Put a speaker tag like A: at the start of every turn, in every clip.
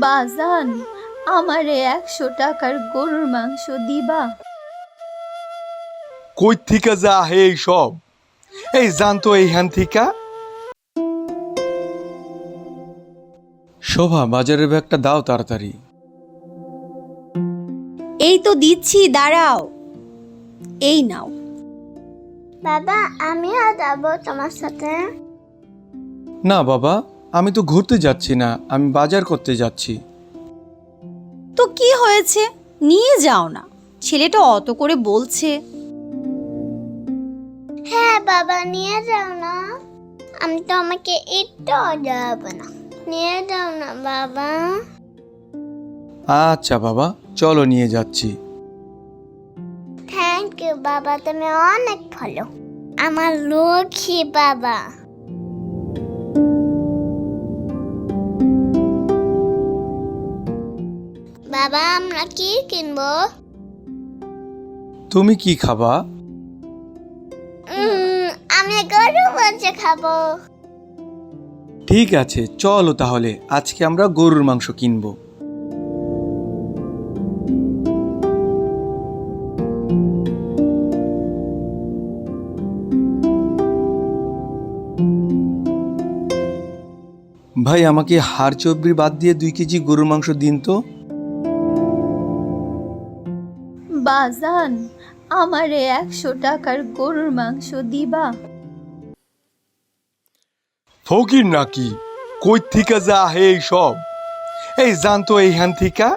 A: বাজান আমারে একশো টাকার গরুর মাংস দিবা।
B: কই থেকে যা হে সব এই জানতো এইখান থেকে। শোভা বাজারের ব্যাগটা দাও তাড়াতাড়ি।
A: এই তো দিচ্ছি দাঁড়াও। এই নাও।
C: বাবা আমিও যাব তোমার সাথে।
B: না বাবা। আমি তো ঘুরতে যাচ্ছি না আমি বাজার করতে যাচ্ছি।
A: তো কি হয়েছে? নিয়ে যাও না। ছেলেটা অত করে বলছে।
C: হ্যাঁ বাবা নিয়ে যাও না। আমি তো আমাকে একটু যাব না। নিয়ে যাও না বাবা।
B: আচ্ছা বাবা চলো নিয়ে যাচ্ছি।
C: থ্যাংক ইউ বাবা তুমি অনেক ভালো। আমার লক্ষ্মী বাবা। বাবা আমরা কি কিনবো?
B: তুমি কি খাবা?
C: আমি গরু মাংস খাব।
B: ঠিক আছে চলো তাহলে আজকে আমরা গরুর মাংস কিনবো। ভাই আমাকে হাড় চর্বি বাদ দিয়ে দুই কেজি গরুর মাংস দিন তো।
A: বাজান আমারে একশো টাকার গরুর মাংস দিবা।
B: ফকির নাকি? কই থেকে যা হে সব এই জানতো এইখান থেকে।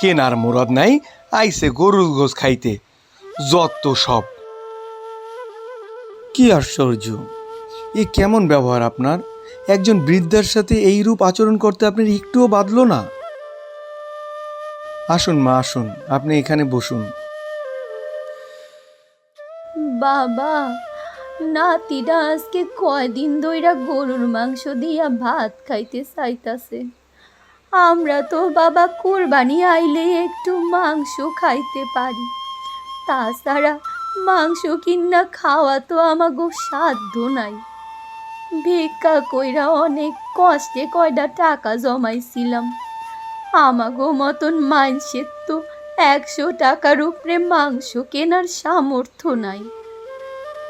B: কেনার মুরাদ নাই আইসে গরুর গোস খাইতে। যত সব। কি আশ্চর্য। এ কেমন ব্যবহার আপনার? একজন বৃদ্ধার সাথে এই রূপ আচরণ করতে আপনার একটুও বাদলো না। আসুন মা, আসুন। আপনি এখানে বসুন।
A: বাবা, নাতিরা আজকে কয়দিন ধইরা গরুর মাংস দিয়া ভাত খাইতে চাইতাছে। আমরা তো বাবা কোরবানি আইলে একটু মাংস খাইতে পারি। তাছাড়া মাংস কিনা খাওয়া তো আমাগো সাধ্য নাই। ভিক্ষা কইরা অনেক কষ্টে কয়টা টাকা জমাইছিলাম। আমাগো মতন মানুষের তো একশো টাকার উপরে মাংস কেনার সামর্থ্য নাই।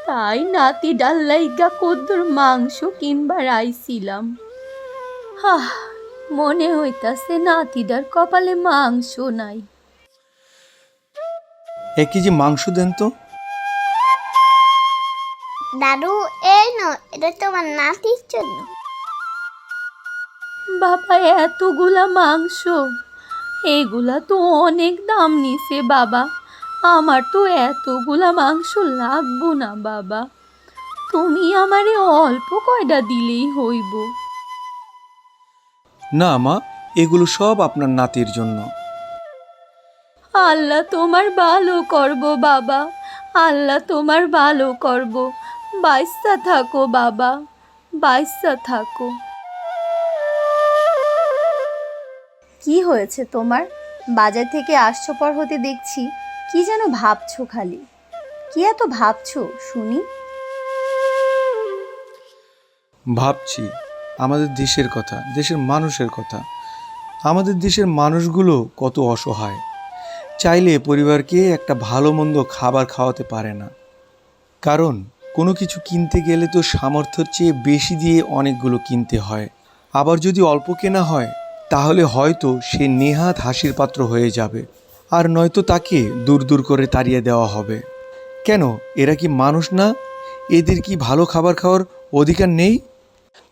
A: তাই নাতি ডাল্লাইগা কদ্দুর মাংস কিনবার আইছিলাম। হাহ মনে হইতাছে নাতিটার কপালে মাংস নাই।
B: এক কেজি মাংস দেন তো?
C: দাদু এই নো এটা তোমার নাতির জন্য।
A: বাবা এতগুলা মাংস। এগুলা তো অনেক দাম নিছে বাবা। আমার তো এতগুলা মাংস লাগবো না বাবা। তুমি আমারে অল্প কয়টা দিলেই হইব।
B: না মা এগুলো সব আপনার নাতির জন্য।
A: আল্লাহ তোমার ভালো করব বাবা। আল্লাহ তোমার ভালো করব। বাইসা থাকো বাবা বাইসা থাকো। কি হয়েছে তোমার? বাজার থেকে আসছো পর হতে দেখছি, কি যেন ভাবছ খালি। কি এত ভাবছ, শুনি?
B: ভাবছি, আমাদের দেশের কথা, দেশের মানুষের কথা। আমাদের দেশের মানুষগুলো কত অসহায়। চাইলে পরিবারকে একটা ভালো মন্দ খাবার খাওয়াতে পারে না। কারণ, কোনো কিছু কিনতে গেলে তো সামর্থ্যের চেয়ে বেশি দিয়ে অনেকগুলো কিনতে হয়। আবার যদি অল্প কেনা হয় তাহলে হয়তো সে নেহাত হাসির পাত্র হয়ে যাবে। আর নয়তো তাকে দূর দূর করে তাড়িয়ে দেওয়া হবে। কেন, এরা কি মানুষ না? এদের কি ভালো খাবার খাওয়ার অধিকার নেই?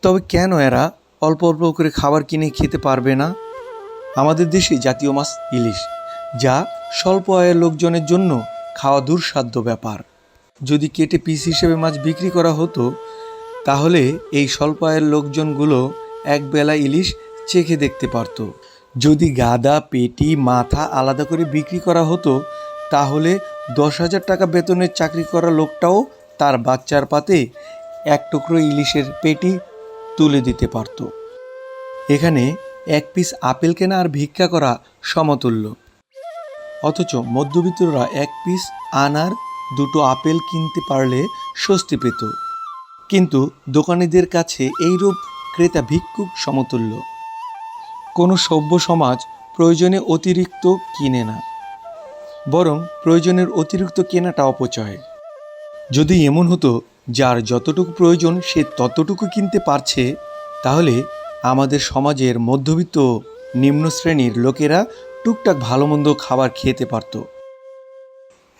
B: তবে কেন এরা অল্প অল্প করে খাবার কিনে খেতে পারবে না? আমাদের দেশে জাতীয় মাছ ইলিশ, যা স্বল্প আয়ের লোকজনের জন্য খাওয়া দুঃসাধ্য ব্যাপার। যদি কেটে পিস হিসেবে মাছ বিক্রি করা হতো, তাহলে এই স্বল্প আয়ের লোকজনগুলো একবেলা ইলিশ চেখে দেখতে পারত। যদি গাদা, পেটি, মাথা আলাদা করে বিক্রি করা হতো, তাহলে দশ হাজার টাকা বেতনের চাকরি করা লোকটাও তার বাচ্চার পাতে এক টুকরো ইলিশের পেটি তুলে দিতে পারত। এখানে এক পিস আপেল কেনা আর ভিক্ষা করা সমতুল্য। অথচ মধ্যবিত্তরা এক পিস আনার দুটো আপেল কিনতে পারলে স্বস্তি পেত। কিন্তু দোকানিদের কাছে এইরূপ ক্রেতা ভিক্ষুক সমতুল্য। কোনো সভ্য সমাজ প্রয়োজনে অতিরিক্ত কিনে না, বরং প্রয়োজনের অতিরিক্ত কেনাটা অপচয়। যদি এমন হতো, যার যতটুকু প্রয়োজন সে ততটুকু কিনতে পারছে, তাহলে আমাদের সমাজের মধ্যবিত্ত নিম্ন শ্রেণির লোকেরা টুকটাক ভালো মন্দ খাবার খেতে পারতো।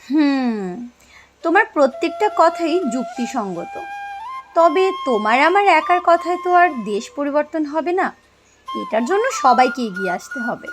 D: হুম, তোমার প্রত্যেকটা কথাই যুক্তিসঙ্গত। তবে তোমার আমার একার কথায় তো আর দেশ পরিবর্তন হবে না। এটার জন্য সবাইকে এগিয়ে আসতে হবে।